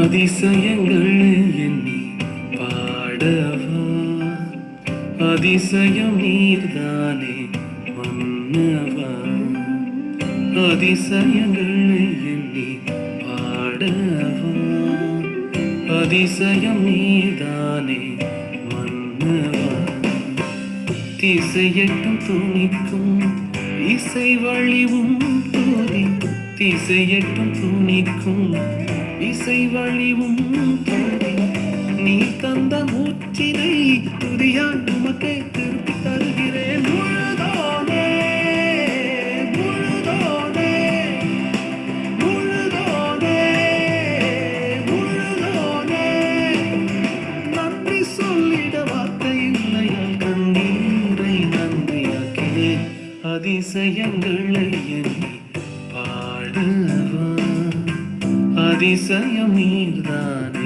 அதிசயங்கள் எண்ணி பாடவா? அதிசயம் நீர்தானே மன்னவா? அதிசயங்கள் எண்ணி பாடவா? அதிசயம் நீர்தானே மன்னவா? திசையட்டும் துணிக்கும் இசை வழிவும் தூதி திசையட்டும் துணிக்கும் இசை வழிவும் தூதி நீ தந்த மூச்சினை துதியால் உமக்கே திருப்பி தருகிறேன். முழுதோனே முழுதோனே முழுதோனே முழுதோனே. நன்றி சொல்லிட வார்த்தை இல்லையா கண்ணீரை நன்றியாக்கினேன். அதிசயங்களை எண்ணி பாடவா அதிசயம் நீர்தான்